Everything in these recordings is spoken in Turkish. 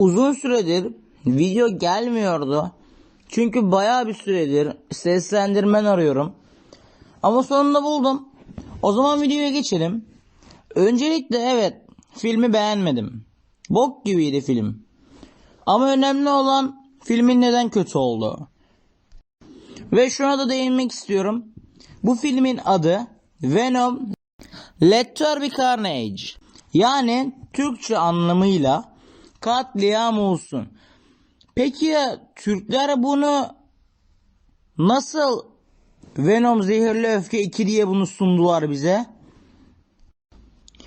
Uzun süredir video gelmiyordu. Çünkü bayağı bir süredir seslendirmen arıyorum. Ama sonunda buldum. O zaman videoya geçelim. Öncelikle evet filmi beğenmedim. Bok gibiydi film. Ama önemli olan filmin neden kötü olduğu. Ve şuna da değinmek istiyorum. Bu filmin adı Venom Let There Be Carnage. Yani Türkçe anlamıyla katliam olsun. Peki ya Türkler bunu nasıl Venom Zehirli Öfke 2 diye bunu sundular bize?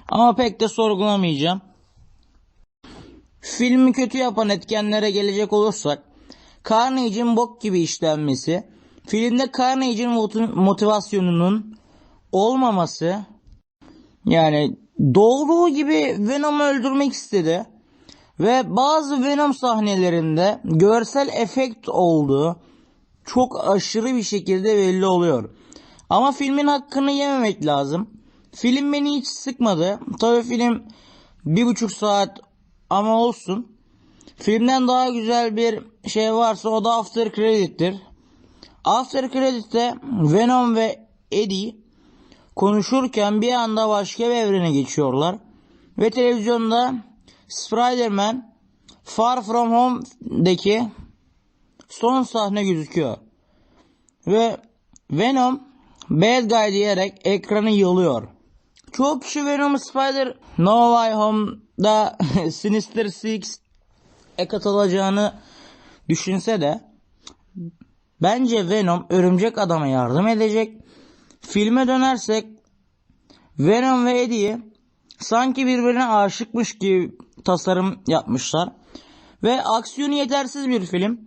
Ama pek de sorgulamayacağım. Filmi kötü yapan etkenlere gelecek olursak Carnage'in bok gibi işlenmesi, filmde Carnage'in moti- motivasyonunun olmaması yani doğduğu gibi Venom'u öldürmek istedi. Ve bazı Venom sahnelerinde görsel efekt olduğu çok aşırı bir şekilde belli oluyor. Ama filmin hakkını yememek lazım. Film beni hiç sıkmadı. Tabii film bir buçuk saat ama olsun. Filmden daha güzel bir şey varsa o da After Credit'tir. After Credit'te Venom ve Eddie konuşurken bir anda başka bir evrene geçiyorlar. Ve televizyonda Spider-Man Far From Home'daki son sahne gözüküyor. Ve Venom Bad Guy diyerek ekranı yılıyor. Çoğu kişi Venom'u Spider No Way Home'da Sinister Six e katılacağını düşünse de bence Venom örümcek adama yardım edecek. Filme dönersek Venom ve Eddie sanki birbirine aşıkmış gibi tasarım yapmışlar. Ve aksiyonu yetersiz bir film.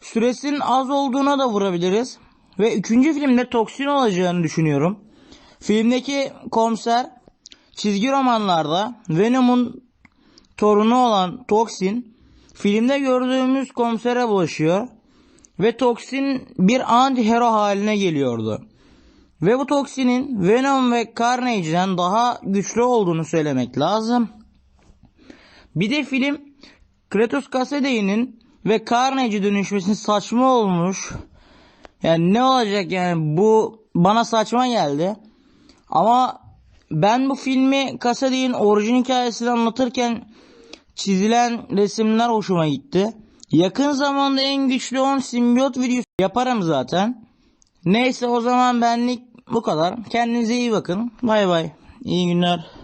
Süresinin az olduğuna da vurabiliriz. Ve üçüncü filmde toksin olacağını düşünüyorum. Filmdeki komiser çizgi romanlarda Venom'un torunu olan Toksin filmde gördüğümüz komisere bulaşıyor. Ve Toksin bir anti-hero haline geliyordu. Ve bu toksinin Venom ve Carnage'den daha güçlü olduğunu söylemek lazım. Bir de film Kratos Kassedy'nin ve Carnage'e dönüşmesi saçma olmuş. Yani ne olacak yani bu bana saçma geldi. Ama ben bu filmi Kassedy'nin orijin hikayesini anlatırken çizilen resimler hoşuma gitti. Yakın zamanda en güçlü 10 simbiyot videosu yaparım zaten. Neyse o zaman benlik bu kadar. Kendinize iyi bakın. Bay bay. İyi günler.